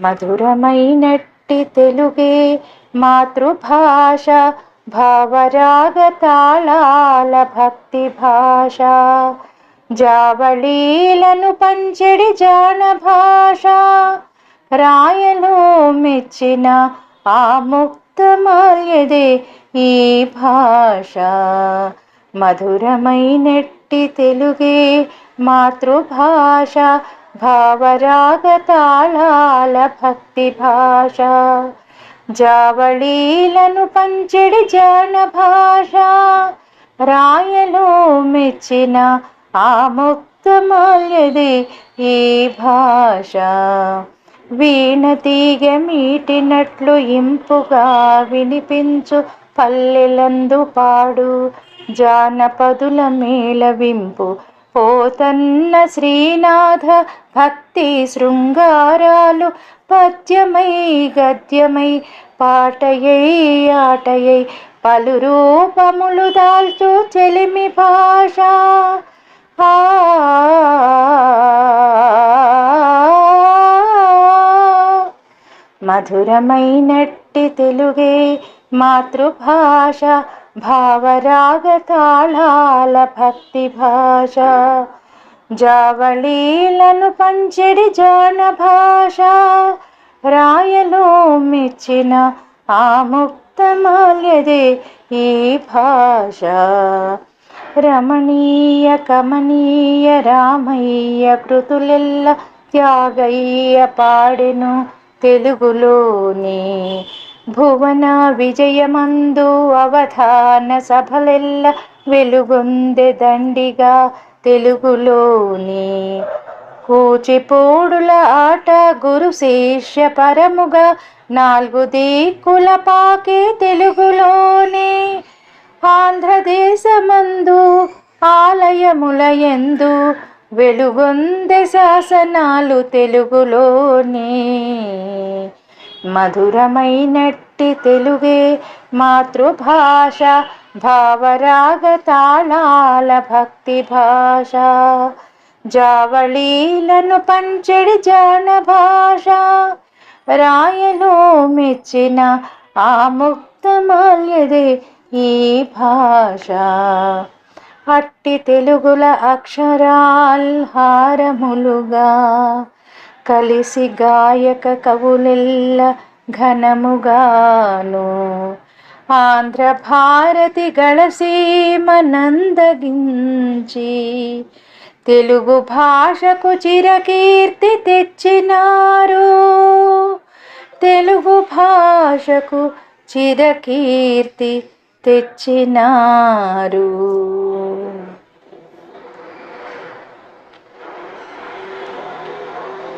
మధురమైనట్టి తెలుగే మాతృభాష భావరాగతాళాల భక్తి భాష. జావళీలను పంచెడి జాన భాష. రాయలు మెచ్చిన ఆ ముక్తమాల్యదే ఈ భాష. మధురమైనట్టి తెలుగే మాతృభాష భావరాగతాళాల భక్తి భాష జావళీలను పంచడి జాన భాష రాయలు మెచ్చిన ఆ ముక్తమాల్యది ఈ భాష వీణ తీగ మీటినట్లు ఇంపుగా వినిపించు పల్లెలందు పాడు జానపదుల మేళవింపు పోతన్న శ్రీనాథ భక్తి శృంగారాలు పద్యమై గద్యమై పాటయై ఆటయై పలు రూపములు దాల్చు చెలిమి భాష. మధురమైనట్టి తెలుగే మాతృభాష భావరాగతాళాల భక్తి భాష జావళీలను పంచెడి జాన భాష రాయలు మెచ్చిన ఆ ముక్తమాల్యదే ఈ భాష. రమణీయ కమనీయ రామయ్య కృతులెల్ల త్యాగయ్య పాడెను తెలుగులోని భువన విజయమందు అవధాన సభలెల్ల వెలుగొందె దండిగా తెలుగులోని కూచిపూడుల ఆట గురు శిష్య పరముగా నాలుగు దిక్కుల పాకే తెలుగులోని ఆంధ్రదేశమందు ఆలయముల ఎందు వెలుగొందె శాసనాలు తెలుగులోని మధురమైనట్టు తెలుగే మాతృభాష భావరాగతాళాల భక్తి భాష జావళీలను పంచెడి జాన భాష రాయలు మెచ్చిన ఆ ముక్తమాల్యదే ఈ భాష. అట్టి తెలుగుల అక్షరాల్హారములుగా కలిసి గాయక కవులెల్ల ఘనముగాను. ఆంధ్ర భారతి గళసీమనందగించి తెలుగు భాషకు చిరకీర్తి తెచ్చినారు. తెలుగు భాషకు చిరకీర్తి తెచ్చినారు.